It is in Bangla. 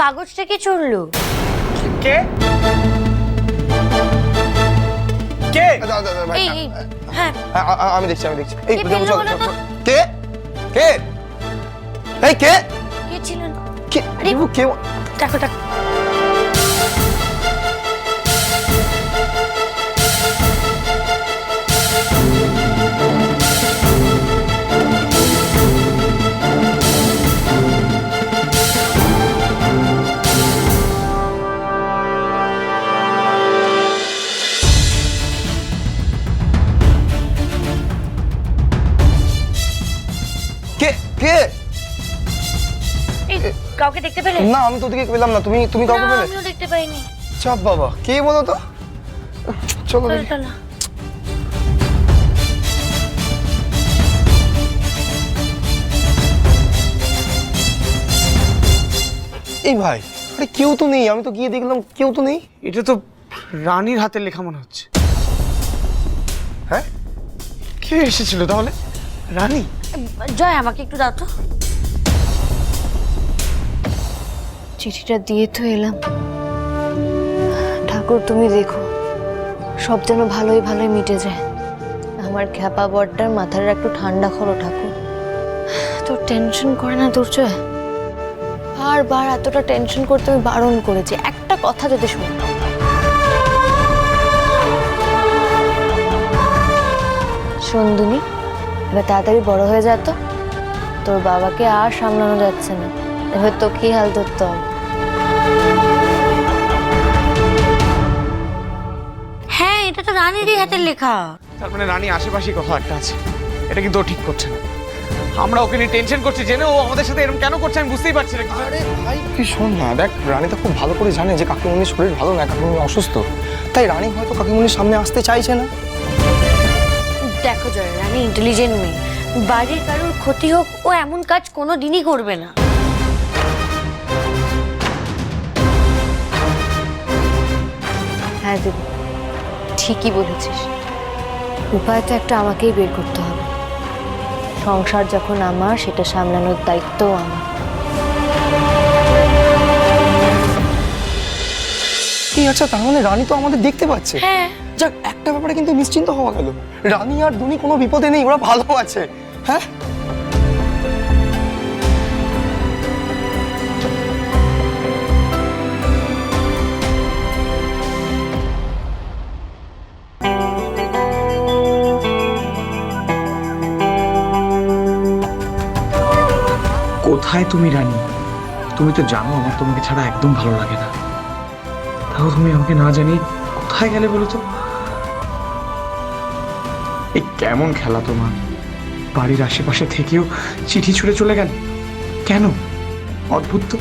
কাগজটা কি চলল কে? কে? এই এই হ্যাঁ। আমি দেখছি আমি দেখছি। এই কে ফেলল চল, বলো চল, তো? চল। কে? কে? এই কে? কে ছিলেন কে? আরে- ও, কে? দেখো দেখো কাউকে দেখতে পেলে? না আমি তো ওদিকে পেলাম না। তুমি তুমি কাউকে পেলে? আমিও দেখতে পাইনি। চাপ বাবা কে বলো তো? চলো চলো এই ভাই আরে কেউ তো নেই আমি তো গিয়ে দেখলাম কেউ তো নেই। এটা তো রানীর হাতের লেখা মনে হচ্ছে। হ্যাঁ? কে এসেছিল তাহলে? রানী? জয় আমাকে একটু দাও তো। চিঠিটা দিয়ে তো এলাম। ঠাকুর, তুমি দেখো, সব যেন ভালোই ভালোই মিটে যায়। আমার খ্যাপা বরটার মাথার একটু ঠান্ডা করো ঠাকুর। তোর টেনশন করে না তোর চয় বারবার এতটা টেনশন করতে আমি বারণ করেছি। একটা কথা যদি শুনে। সন্দুনি, এবার তাড়াতাড়ি বড় হয়ে যেত তোর বাবাকে আর সামলানো যাচ্ছে না। এবার তো কি হাল ধরতে? হবে হ্যাঁ এটা তো রানীরই হাতের লেখা। তার মানে রানী আশেপাশে কোথাও একটা আছে। এটা কিন্তু ও ঠিক করছে না। আমরা ওকে নিয়ে টেনশন করছি জেনে ও আমাদের সাথে এরকম কেন করছে আমি বুঝতেই পারছি না কিছু। আরে ভাই তুই শোন না দেখ রানী তো খুব ভালো করে জানে যে কাকিমণির শরীর ভালো না কাকিমণি অসুস্থ। তাই রানী হয়তো কাকিমণির সামনে আসতে চাইছে না। দেখো জয় রানী ইন্টেলিজেন্ট মেয়ে। বাড়ির কারোর ক্ষতি হোক ও এমন কাজ কোনো দিনই করবে না। হ্যাঁ দিদি ঠিকই বলেছিস। উপায় তো একটা আমাকেই বের করতে হবে। সংসার যখন আমার সেটা সামলানোর দায়িত্বও আমার। এই আচ্ছা তার মানে রানী তো আমাদের দেখতে পাচ্ছে। হ্যাঁ। যাক একটা ব্যাপারে কিন্তু নিশ্চিন্ত হওয়া গেল। রানী আর দুনি কোনো বিপদে নেই ওরা ভালো আছে। হ্যাঁ? কোথায় তুমি, রানী? তুমি তো জানো আমার তোমাকে ছাড়া একদম ভালো লাগে না। তাও তুমি আমাকে না জানি কোথায় গেলে বলো তো? এই কেমন খেলা তোমার? বাড়ির আশেপাশে থেকেও চিঠি ছুঁড়ে চলে গেল। কেন? অদ্ভুত তো।